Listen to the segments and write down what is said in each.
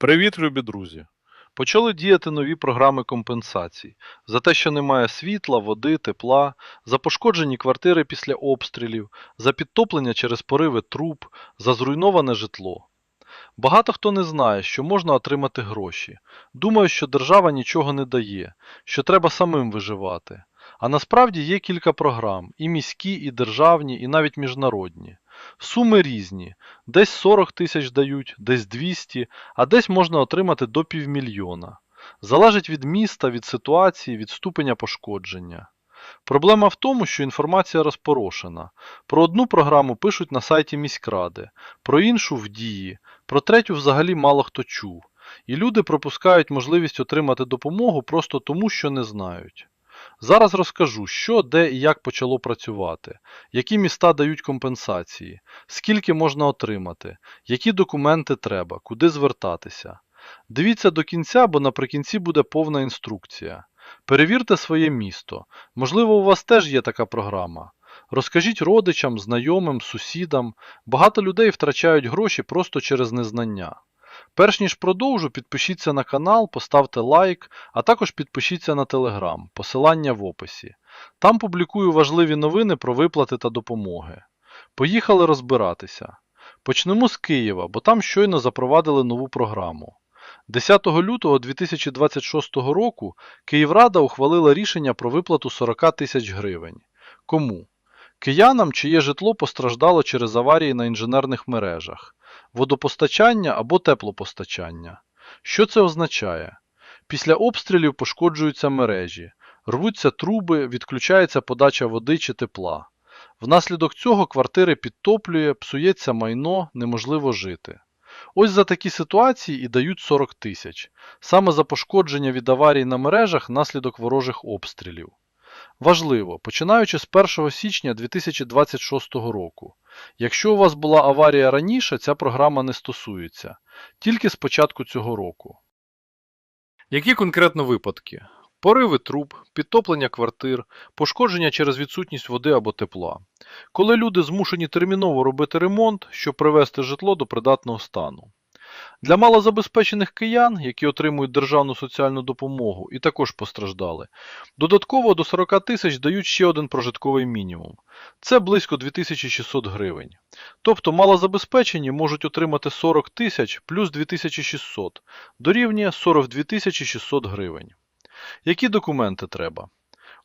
Привіт, любі друзі! Почали діяти нові програми компенсацій за те, що немає світла, води, тепла, за пошкоджені квартири після обстрілів, за підтоплення через пориви труб, за зруйноване житло. Багато хто не знає, що можна отримати гроші. Думає, що держава нічого не дає, що треба самим виживати. А насправді є кілька програм і міські, і державні, і навіть міжнародні. Суми різні. Десь 40 тисяч дають, десь 200, а десь можна отримати до півмільйона. Залежить від міста, від ситуації, від ступеня пошкодження. Проблема в тому, що інформація розпорошена. Про одну програму пишуть на сайті міськради, про іншу в дії, про третю взагалі мало хто чув. І люди пропускають можливість отримати допомогу просто тому, що не знають. Зараз розкажу, що, де і як почало працювати, які міста дають компенсації, скільки можна отримати, які документи треба, куди звертатися. Дивіться до кінця, бо наприкінці буде повна інструкція. Перевірте своє місто. Можливо, у вас теж є така програма. Розкажіть родичам, знайомим, сусідам. Багато людей втрачають гроші просто через незнання. Перш ніж продовжу, підпишіться на канал, поставте лайк, а також підпишіться на телеграм, посилання в описі. Там публікую важливі новини про виплати та допомоги. Поїхали розбиратися. Почнемо з Києва, бо там щойно запровадили нову програму. 10 лютого 2026 року Київрада ухвалила рішення про виплату 40 тисяч гривень. Кому? Киянам, чиє житло постраждало через аварії на інженерних мережах, водопостачання або теплопостачання. Що це означає? Після обстрілів пошкоджуються мережі, рвуться труби, відключається подача води чи тепла. Внаслідок цього квартири підтоплює, псується майно, неможливо жити. Ось за такі ситуації і дають 40 тисяч, саме за пошкодження від аварій на мережах внаслідок ворожих обстрілів. Важливо, починаючи з 1 січня 2026 року. Якщо у вас була аварія раніше, ця програма не стосується, тільки з початку цього року. Які конкретно випадки? Пориви труб, підтоплення квартир, пошкодження через відсутність води або тепла. Коли люди змушені терміново робити ремонт, щоб привести житло до придатного стану. Для малозабезпечених киян, які отримують державну соціальну допомогу і також постраждали, додатково до 40 тисяч дають ще один прожитковий мінімум. Це близько 2600 гривень. Тобто малозабезпечені можуть отримати 40 тисяч плюс 2600, дорівнює 42 600 гривень. Які документи треба?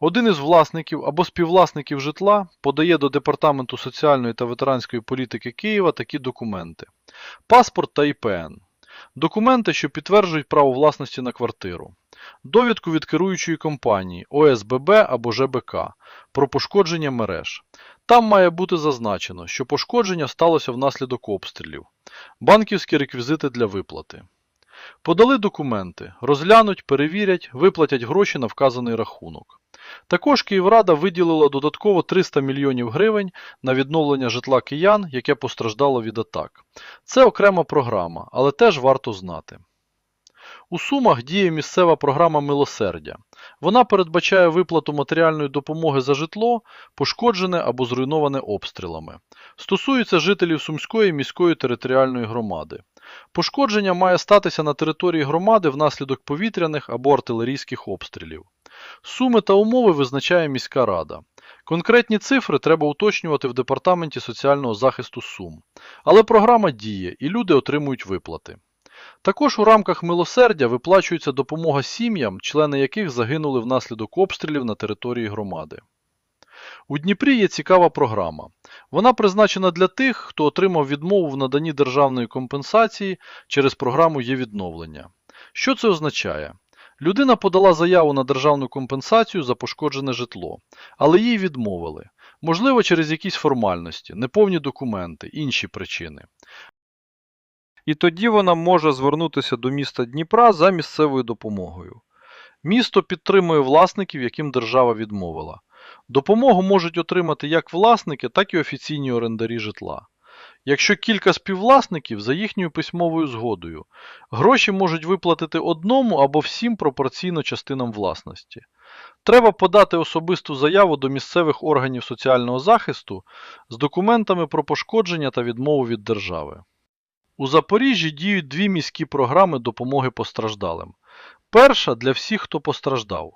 Один із власників або співвласників житла подає до Департаменту соціальної та ветеранської політики Києва такі документи: паспорт та ІПН, документи, що підтверджують право власності на квартиру, довідку від керуючої компанії ОСББ або ЖБК про пошкодження мереж. Там має бути зазначено, що пошкодження сталося внаслідок обстрілів, банківські реквізити для виплати. Подали документи, розглянуть, перевірять, виплатять гроші на вказаний рахунок. Також Київрада виділила додатково 300 мільйонів гривень на відновлення житла киян, яке постраждало від атак. Це окрема програма, але теж варто знати. У Сумах діє місцева програма Милосердя. Вона передбачає виплату матеріальної допомоги за житло, пошкоджене або зруйноване обстрілами. Стосується жителів Сумської міської територіальної громади. Пошкодження має статися на території громади внаслідок повітряних або артилерійських обстрілів. Суми та умови визначає міська рада. Конкретні цифри треба уточнювати в Департаменті соціального захисту Сум. Але програма діє і люди отримують виплати. Також у рамках милосердя виплачується допомога сім'ям, члени яких загинули внаслідок обстрілів на території громади. У Дніпрі є цікава програма. Вона призначена для тих, хто отримав відмову в наданні державної компенсації через програму є відновлення. Що це означає? Людина подала заяву на державну компенсацію за пошкоджене житло, але їй відмовили. Можливо, через якісь формальності, неповні документи, інші причини. І тоді вона може звернутися до міста Дніпра за місцевою допомогою. Місто підтримує власників, яким держава відмовила. Допомогу можуть отримати як власники, так і офіційні орендарі житла. Якщо кілька співвласників за їхньою письмовою згодою, гроші можуть виплатити одному або всім пропорційно частинам власності. Треба подати особисту заяву до місцевих органів соціального захисту з документами про пошкодження та відмову від держави. У Запоріжжі діють дві міські програми допомоги постраждалим. Перша для всіх, хто постраждав.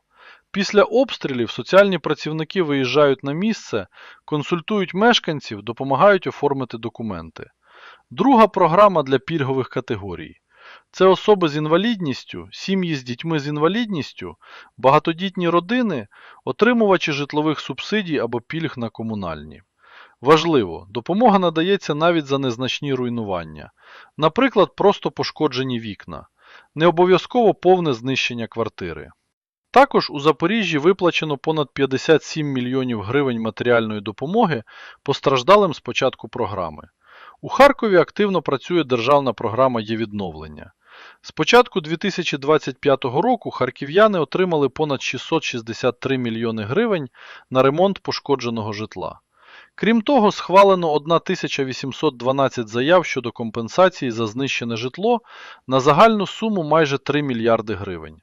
Після обстрілів соціальні працівники виїжджають на місце, консультують мешканців, допомагають оформити документи. Друга програма для пільгових категорій. Це особи з інвалідністю, сім'ї з дітьми з інвалідністю, багатодітні родини, отримувачі житлових субсидій або пільг на комунальні. Важливо, допомога надається навіть за незначні руйнування. Наприклад, просто пошкоджені вікна. Не обов'язково повне знищення квартири. Також у Запоріжжі виплачено понад 57 мільйонів гривень матеріальної допомоги постраждалим з початку програми. У Харкові активно працює державна програма «Є-відновлення». З початку 2025 року харків'яни отримали понад 663 мільйони гривень на ремонт пошкодженого житла. Крім того, схвалено 1812 заяв щодо компенсації за знищене житло на загальну суму майже 3 мільярди гривень.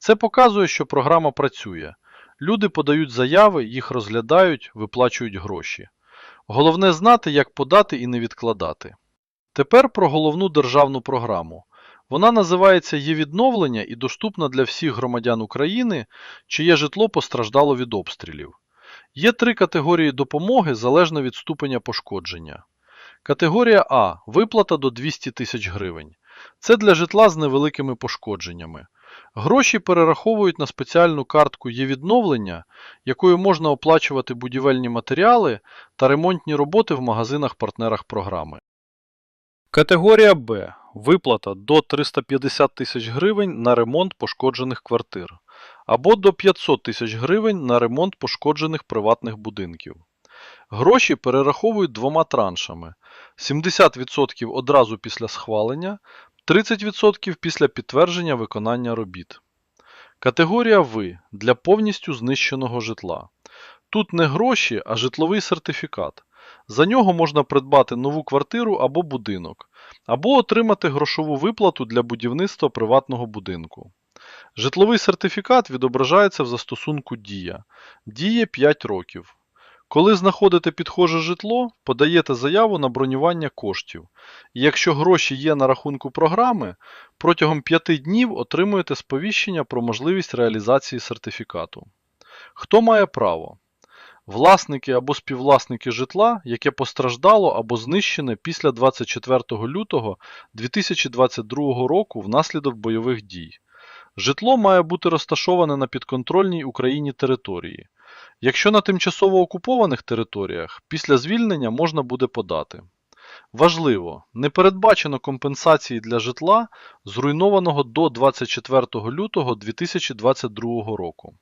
Це показує, що програма працює. Люди подають заяви, їх розглядають, виплачують гроші. Головне знати, як подати і не відкладати. Тепер про головну державну програму. Вона називається «Є відновлення» і доступна для всіх громадян України, чиє житло постраждало від обстрілів. Є три категорії допомоги залежно від ступеня пошкодження. Категорія А виплата до 200 тисяч гривень. Це для житла з невеликими пошкодженнями. Гроші перераховують на спеціальну картку є відновлення, якою можна оплачувати будівельні матеріали та ремонтні роботи в магазинах-партнерах програми. Категорія Б. Виплата до 350 тисяч гривень на ремонт пошкоджених квартир або до 500 тисяч гривень на ремонт пошкоджених приватних будинків. Гроші перераховують двома траншами: 70% одразу після схвалення, 30% після підтвердження виконання робіт. Категорія В для повністю знищеного житла. Тут не гроші, а житловий сертифікат. За нього можна придбати нову квартиру або будинок, або отримати грошову виплату для будівництва приватного будинку. Житловий сертифікат відображається в застосунку Дія. Діє 5 років. Коли знаходите підхоже житло, подаєте заяву на бронювання коштів. І якщо гроші є на рахунку програми, протягом 5 днів отримуєте сповіщення про можливість реалізації сертифікату. Хто має право? Власники або співвласники житла, яке постраждало або знищене після 24 лютого 2022 року внаслідок бойових дій. Житло має бути розташоване на підконтрольній Україні території. Якщо на тимчасово окупованих територіях, після звільнення можна буде подати. Важливо, не передбачено компенсації для житла, зруйнованого до 24 лютого 2022 року.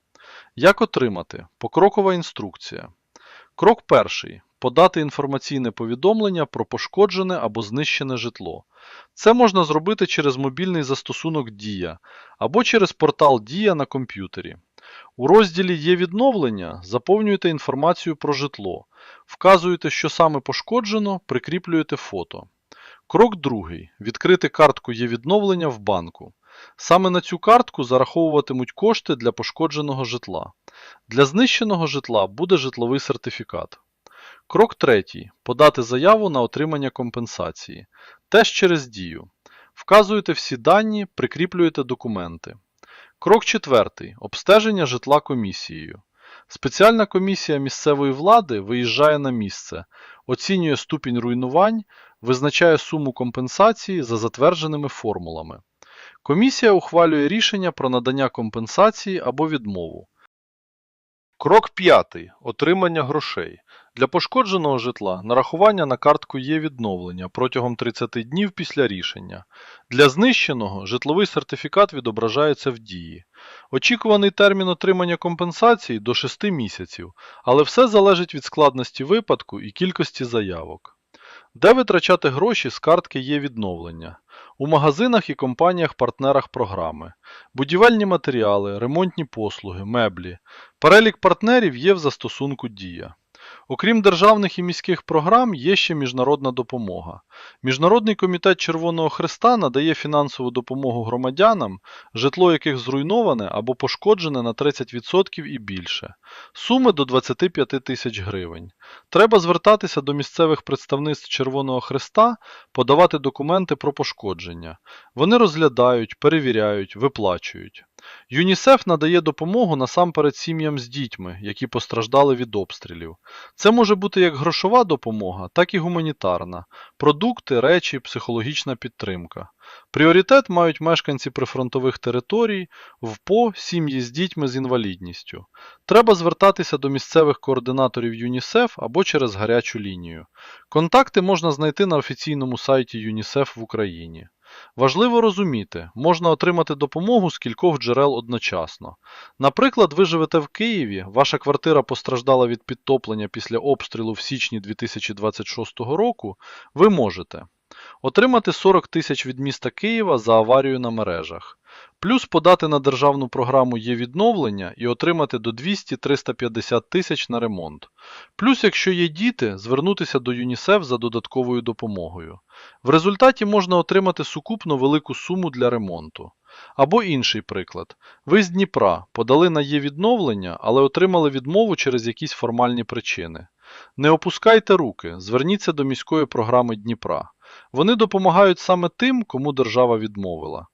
Як отримати? Покрокова інструкція. Крок перший. Подати інформаційне повідомлення про пошкоджене або знищене житло. Це можна зробити через мобільний застосунок Дія або через портал Дія на комп'ютері. У розділі Є відновлення заповнюєте інформацію про житло, вказуєте, що саме пошкоджено, прикріплюєте фото. Крок другий. Відкрити картку Є відновлення в банку. Саме на цю картку зараховуватимуть кошти для пошкодженого житла. Для знищеного житла буде житловий сертифікат. Крок третій. Подати заяву на отримання компенсації. Теж через дію. Вказуєте всі дані, прикріплюєте документи. Крок четвертий. Обстеження житла комісією. Спеціальна комісія місцевої влади виїжджає на місце, оцінює ступінь руйнувань, визначає суму компенсації за затвердженими формулами. Комісія ухвалює рішення про надання компенсації або відмову. Крок п'ятий. Отримання грошей. Для пошкодженого житла нарахування на картку є відновлення протягом 30 днів після рішення. Для знищеного житловий сертифікат відображається в дії. Очікуваний термін отримання компенсації до 6 місяців, але все залежить від складності випадку і кількості заявок. Де витрачати гроші з картки є відновлення? У магазинах і компаніях-партнерах програми. Будівельні матеріали, ремонтні послуги, меблі. Перелік партнерів є в застосунку Дія. Окрім державних і міських програм, є ще міжнародна допомога. Міжнародний комітет Червоного Христа надає фінансову допомогу громадянам, житло яких зруйноване або пошкоджене на 30% і більше. Суми до 25 тисяч гривень. Треба звертатися до місцевих представництв Червоного Христа, подавати документи про пошкодження. Вони розглядають, перевіряють, виплачують. ЮНІСЕФ надає допомогу насамперед сім'ям з дітьми, які постраждали від обстрілів. Це може бути як грошова допомога, так і гуманітарна, продукти, речі, психологічна підтримка. Пріоритет мають мешканці прифронтових територій, ВПО, сім'ї з дітьми з інвалідністю. Треба звертатися до місцевих координаторів ЮНІСЕФ або через гарячу лінію. Контакти можна знайти на офіційному сайті ЮНІСЕФ в Україні. Важливо розуміти, можна отримати допомогу з кількох джерел одночасно. Наприклад, ви живете в Києві, ваша квартира постраждала від підтоплення після обстрілу в січні 2026 року, ви можете отримати 40 тисяч від міста Києва за аварію на мережах, плюс подати на державну програму є відновлення і отримати до 200-350 тисяч на ремонт. Плюс, якщо є діти, звернутися до ЮНІСЕФ за додатковою допомогою. В результаті можна отримати сукупно велику суму для ремонту. Або інший приклад. Ви з Дніпра подали на є відновлення, але отримали відмову через якісь формальні причини. Не опускайте руки, зверніться до міської програми Дніпра. Вони допомагають саме тим, кому держава відмовила.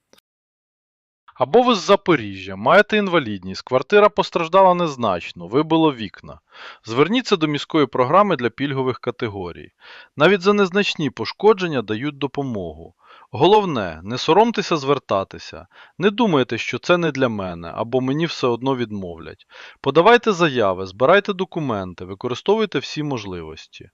Або ви з Запоріжжя, маєте інвалідність, квартира постраждала незначно, вибило вікна. Зверніться до міської програми для пільгових категорій. Навіть за незначні пошкодження дають допомогу. Головне, не соромтеся звертатися, не думайте, що це не для мене або мені все одно відмовлять. Подавайте заяви, збирайте документи, використовуйте всі можливості.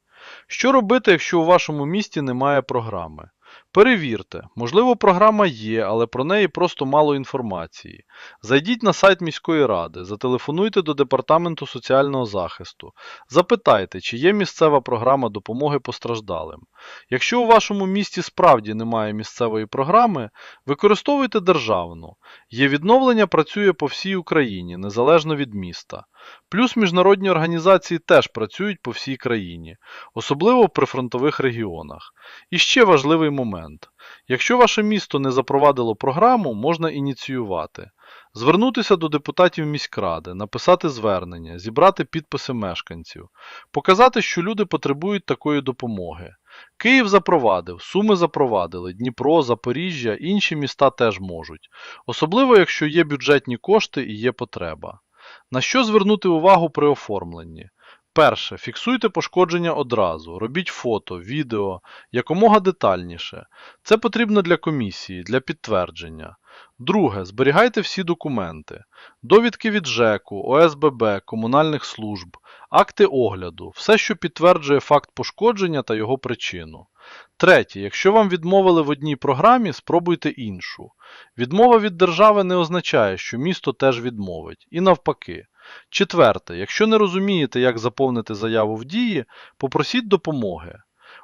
Що робити, якщо у вашому місті немає програми? Перевірте, можливо, програма є, але про неї просто мало інформації. Зайдіть на сайт міської ради, зателефонуйте до Департаменту соціального захисту, запитайте, чи є місцева програма допомоги постраждалим. Якщо у вашому місті справді немає місцевої програми, використовуйте державну. Є відновлення працює по всій Україні, незалежно від міста. Плюс міжнародні організації теж працюють по всій країні, особливо в прифронтових регіонах. І ще важливий момент. Якщо ваше місто не запровадило програму, можна ініціювати. Звернутися до депутатів міськради, написати звернення, зібрати підписи мешканців, показати, що люди потребують такої допомоги. Київ запровадив, Суми запровадили, Дніпро, Запоріжжя, інші міста теж можуть. Особливо, якщо є бюджетні кошти і є потреба. На що звернути увагу при оформленні? Перше. Фіксуйте пошкодження одразу. Робіть фото, відео, якомога детальніше. Це потрібно для комісії, для підтвердження. Друге. Зберігайте всі документи. Довідки від ЖЕКу, ОСББ, комунальних служб, акти огляду, все, що підтверджує факт пошкодження та його причину. Третє. Якщо вам відмовили в одній програмі, спробуйте іншу. Відмова від держави не означає, що місто теж відмовить. І навпаки. Четверте. Якщо не розумієте, як заповнити заяву в дії, попросіть допомоги.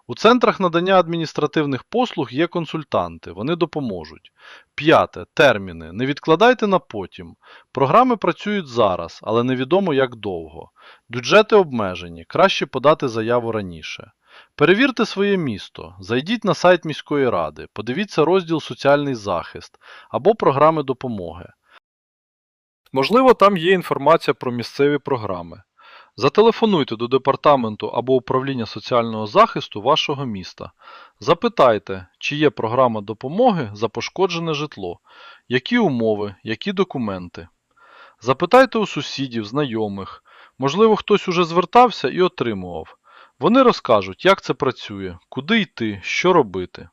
У центрах надання адміністративних послуг є консультанти, вони допоможуть. П'яте. Терміни. Не відкладайте на потім. Програми працюють зараз, але невідомо як довго. Бюджети обмежені, краще подати заяву раніше. Перевірте своє місто, зайдіть на сайт міської ради, подивіться розділ Соціальний захист або програми допомоги. Можливо, там є інформація про місцеві програми. Зателефонуйте до департаменту або управління соціального захисту вашого міста. Запитайте, чи є програма допомоги за пошкоджене житло, які умови, які документи. Запитайте у сусідів, знайомих. Можливо, хтось уже звертався і отримував. Вони розкажуть, як це працює, куди йти, що робити.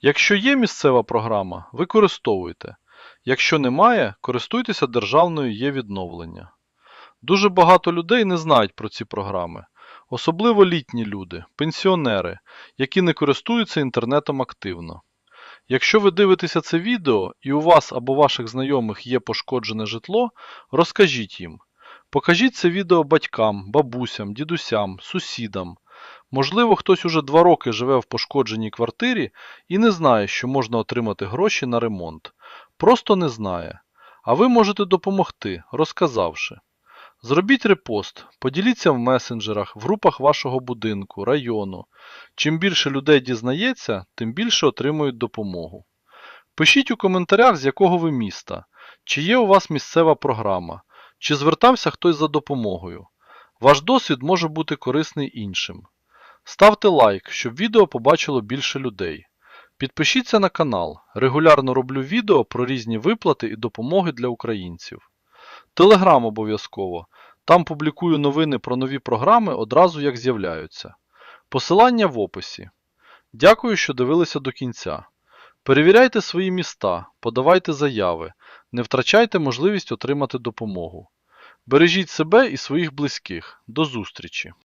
Якщо є місцева програма, використовуйте. Якщо немає, користуйтеся державною є відновлення. Дуже багато людей не знають про ці програми, особливо літні люди, пенсіонери, які не користуються інтернетом активно. Якщо ви дивитеся це відео і у вас або ваших знайомих є пошкоджене житло, розкажіть їм. Покажіть це відео батькам, бабусям, дідусям, сусідам. Можливо, хтось уже два роки живе в пошкодженій квартирі і не знає, що можна отримати гроші на ремонт. Просто не знає. А ви можете допомогти, розказавши. Зробіть репост, поділіться в месенджерах, в групах вашого будинку, району. Чим більше людей дізнається, тим більше отримують допомогу. Пишіть у коментарях, з якого ви міста, чи є у вас місцева програма, чи звертався хтось за допомогою. Ваш досвід може бути корисний іншим. Ставте лайк, щоб відео побачило більше людей. Підпишіться на канал. Регулярно роблю відео про різні виплати і допомоги для українців. Телеграм обов'язково. Там публікую новини про нові програми одразу як з'являються. Посилання в описі. Дякую, що дивилися до кінця. Перевіряйте свої міста, подавайте заяви, не втрачайте можливість отримати допомогу. Бережіть себе і своїх близьких. До зустрічі!